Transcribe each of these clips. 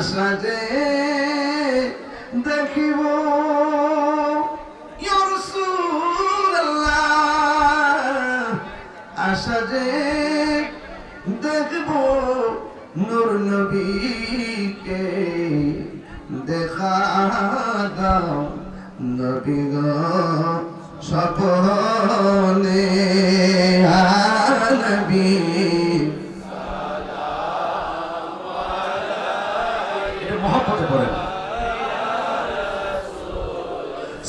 যে দেখিব আশা যে দেখব নূর নবীকে দেখা দাও নবী গো স্বপনে। আ নবী। মহব্বতে পড়েন।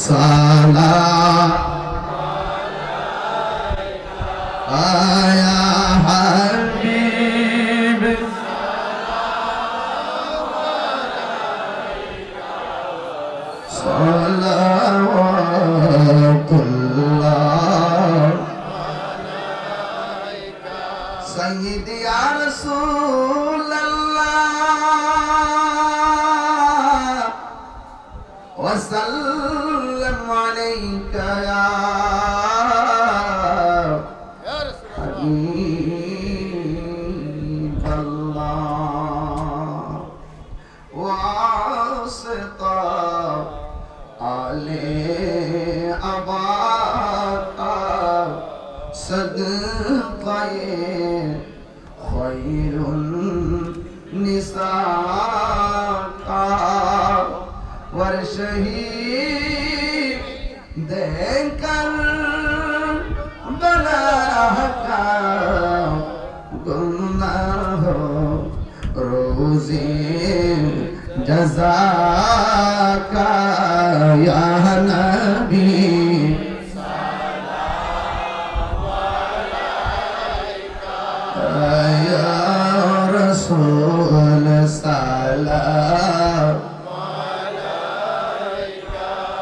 সালা আয়া হাবিব। সালাওয়াতুল্লাহ। সাইয়্যিদি وسلم عليك يا حبيب الله واسطة علي أباك صدقة خير النساء আমার শহীদ দেখাল বলা গুনাহ রোজি জজাকা ইয়া নবী رسول سلام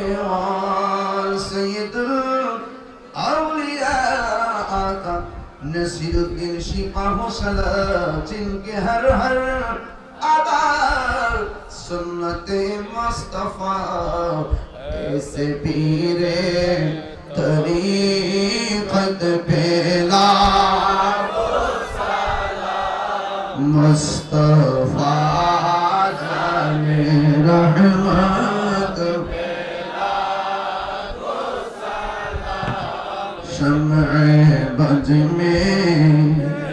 عن سيد الأولياء کا نصیر الدین شفا حسد جن کے ہر ہر آدار سنت مصطفیٰ. ایسے پیرے طریقت پیلا مصطفیٰ. शम बज में